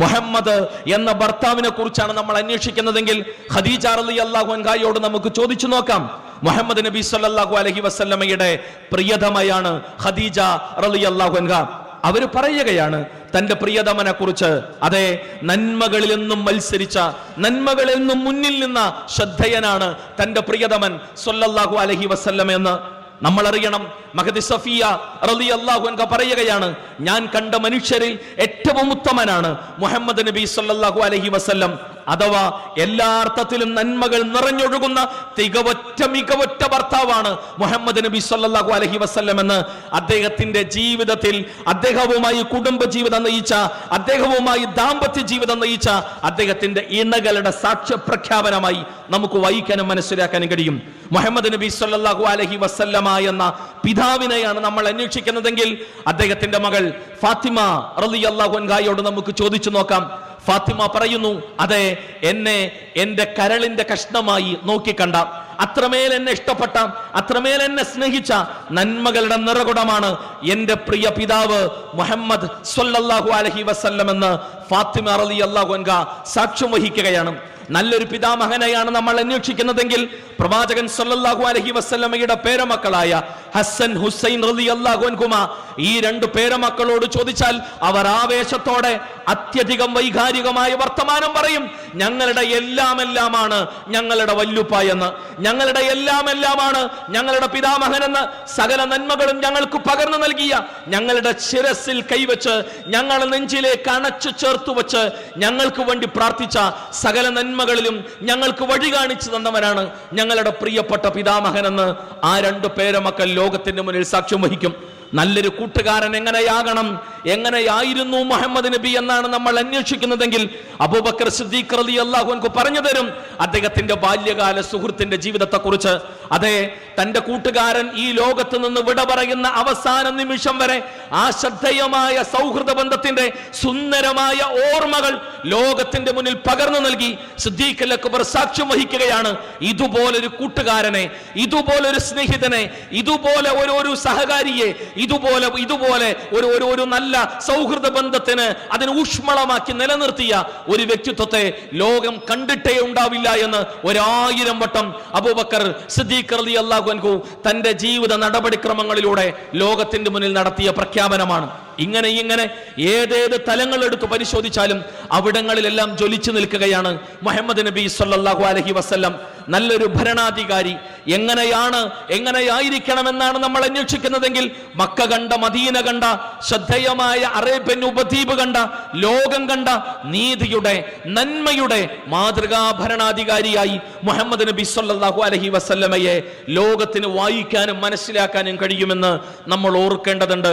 മുഹമ്മദ് എന്ന ഭർത്താവിനെ കുറിച്ചാണ് നമ്മൾ അന്വേഷിക്കുന്നതെങ്കിൽ ഖദീജ റളി അള്ളാഹു അൻഹായോട് നമുക്ക് ചോദിച്ചു നോക്കാം. മുഹമ്മദ് നബി സല്ലാഹു അലഹി വസല്ലമയുടെ പ്രിയതമയാണ് ഖദീജ റലി അള്ളാഹു അവർ പറയുകയാണ് തന്റെ പ്രിയതമനെ കുറിച്ച് അതെ നന്മകളിൽ നിന്നും മത്സരിച്ച നന്മകളിൽ നിന്നും മുന്നിൽ നിന്ന ശ്രദ്ധേയനാണ് തന്റെ പ്രിയതമൻ സൊല്ലാഹു അലഹി വസ്ല്ലം എന്ന്. നമ്മൾ അറിയണം മഹദി സഫിയ റലി അള്ളാഹു അൻഹ പറയുകയാണ് ഞാൻ കണ്ട മനുഷ്യരിൽ ഏറ്റവും ഉത്തമനാണ് മുഹമ്മദ് നബി സല്ലാഹു അലഹി വസ്ല്ലം. അഥവാ എല്ലാ അർത്ഥത്തിലും നന്മകൾ നിറഞ്ഞൊഴുകുന്ന തികവറ്റ മികവറ്റ ഭർത്താവാണ് മുഹമ്മദ് നബി സല്ലാഹു അലഹി വസ്ല്ലം എന്ന് അദ്ദേഹത്തിന്റെ ജീവിതത്തിൽ അദ്ദേഹവുമായി കുടുംബ ജീവിതം നയിച്ച അദ്ദേഹവുമായി ദാമ്പത്യ ജീവിതം നയിച്ച അദ്ദേഹത്തിന്റെ ഇണകളുടെ സാക്ഷ്യ പ്രഖ്യാപനമായി നമുക്ക് വായിക്കാനും മനസ്സിലാക്കാനും കഴിയും. മുഹമ്മദ് നബി സല്ലാഹു അലഹി വസല്ലമ എന്ന പിതാവിനെയാണ് നമ്മൾ അന്വേഷിക്കുന്നതെങ്കിൽ അദ്ദേഹത്തിന്റെ മകൾ ഫാത്തിമ റളിയല്ലാഹു അൻഹായോട് നമുക്ക് ചോദിച്ചു നോക്കാം. ഫാത്തിമ പറയുന്നു അതെ എന്നെ എന്റെ കരളിന്റെ കഷ്ണമായി നോക്കിക്കണ്ട. അത്രമേൽ എന്നെ ഇഷ്ടപ്പെട്ട അത്രമേൽ എന്നെ സ്നേഹിച്ച നന്മകളുടെ നിറകുടമാണ് എന്റെ പ്രിയ പിതാവ് മുഹമ്മദ് സ്വല്ലല്ലാഹു അലഹി വസല്ലം എന്ന് ഫാത്തിമ റളിയല്ലാഹു അൻഹ സാക്ഷ്യം വഹിക്കുകയാണ്. നല്ലൊരു പിതാമഹനെയാണ് നമ്മൾ അന്വേഷിക്കുന്നതെങ്കിൽ പ്രവാചകൻ സല്ലല്ലാഹു അലഹി വസ്ലമയുടെ പേരമക്കളായ ഹസൻ ഹുസൈൻ റളിയല്ലാഹു അള്ളാഹുൻകുമ ഈ രണ്ട് പേരമക്കളോട് ചോദിച്ചാൽ അവർ ആവേശത്തോടെ അത്യധികം വൈകാരികമായ വർത്തമാനം പറയും. ഞങ്ങളുടെ എല്ലാം എല്ലാമാണ് ഞങ്ങളുടെ വല്ലുപ്പായെന്ന്. ഞങ്ങളുടെ എല്ലാം എല്ലാമാണ് ഞങ്ങളുടെ പിതാമഹനെന്ന് സകല നന്മകളും ഞങ്ങൾക്ക് പകർന്നു നൽകിയ ഞങ്ങളുടെ ശിരസിൽ കൈവച്ച് ഞങ്ങൾ നെഞ്ചിലേക്ക് അണച്ചു ചേർത്തു വെച്ച് ഞങ്ങൾക്ക് വേണ്ടി പ്രാർത്ഥിച്ച സകല നന്മകളിലും ഞങ്ങൾക്ക് വഴി കാണിച്ചു തന്നവനാണ് ഞങ്ങളുടെ പ്രിയപ്പെട്ട പിതാമഹനെന്ന് ആ രണ്ട് പേരമക്കൾ ലോകത്തിന്റെ മുന്നിൽ സാക്ഷ്യം വഹിക്കും. നല്ലൊരു കൂട്ടുകാരൻ എങ്ങനെയാകണം? എങ്ങനെയായിരുന്നു മുഹമ്മദ് നബി എന്നാണ് നമ്മൾ അന്വേഷിക്കുന്നതെങ്കിൽ അബൂബക്കർ സിദ്ദീഖ് പറഞ്ഞു തരും. അദ്ദേഹത്തിന്റെ ബാല്യകാല സുഹൃത്തിന്റെ ജീവിതത്തെ കുറിച്ച് അതെ തന്റെ കൂട്ടുകാരൻ ഈ ലോകത്ത് നിന്ന് വിട പറയുന്ന അവസാന നിമിഷം വരെ ആ ശ്രദ്ധേയമായ സൗഹൃദ ബന്ധത്തിന്റെ സുന്ദരമായ ഓർമ്മകൾ ലോകത്തിന്റെ മുന്നിൽ പകർന്നു നൽകി സിദ്ദീഖ് അക്ബർ സാക്ഷ്യം വഹിക്കുകയാണ്. ഇതുപോലൊരു കൂട്ടുകാരനെ ഇതുപോലൊരു സ്നേഹിതനെ ഇതുപോലെ ഒരു ഒരു സഹകാരിയെ ഇതുപോലെ ഇതുപോലെ ഒരു ഒരു ഒരു നല്ല സൗഹൃദ ബന്ധത്തിന് അതിന് ഊഷ്മളമാക്കി നിലനിർത്തിയ ഒരു വ്യക്തിത്വത്തെ ലോകം കണ്ടിട്ടേ ഉണ്ടാവില്ല എന്ന് ഒരായിരം വട്ടം അബൂബക്കർ സിദ്ദീഖ് അലി അള്ളാഹു തന്റെ ജീവിത നടപടിക്രമങ്ങളിലൂടെ ലോകത്തിന്റെ മുന്നിൽ നടത്തിയ പ്രഖ്യാപനമാണ്. ഇങ്ങനെ ഇങ്ങനെ ഏതേത് തലങ്ങൾ എടുത്ത് പരിശോധിച്ചാലും അവിടങ്ങളിലെല്ലാം ജ്വലിച്ചു നിൽക്കുകയാണ് മുഹമ്മദ് നബി സല്ലാഹു അലഹി വസല്ലം. നല്ലൊരു ഭരണാധികാരി. എങ്ങനെയാണ് എങ്ങനെയായിരിക്കണമെന്നാണ് നമ്മൾ അന്വേഷിക്കുന്നതെങ്കിൽ മക്ക കണ്ട മദീന കണ്ട ശ്രദ്ധേയമായ അറേബ്യൻ ഉപദ്വീപ് കണ്ട ലോകം കണ്ട നീതിയുടെ നന്മയുടെ മാതൃകാ ഭരണാധികാരിയായി മുഹമ്മദ് നബി സല്ലാഹു അലഹി വസ്ല്ലമയെ ലോകത്തിന് വായിക്കാനും മനസ്സിലാക്കാനും കഴിയുമെന്ന് നമ്മൾ ഓർക്കേണ്ടതുണ്ട്.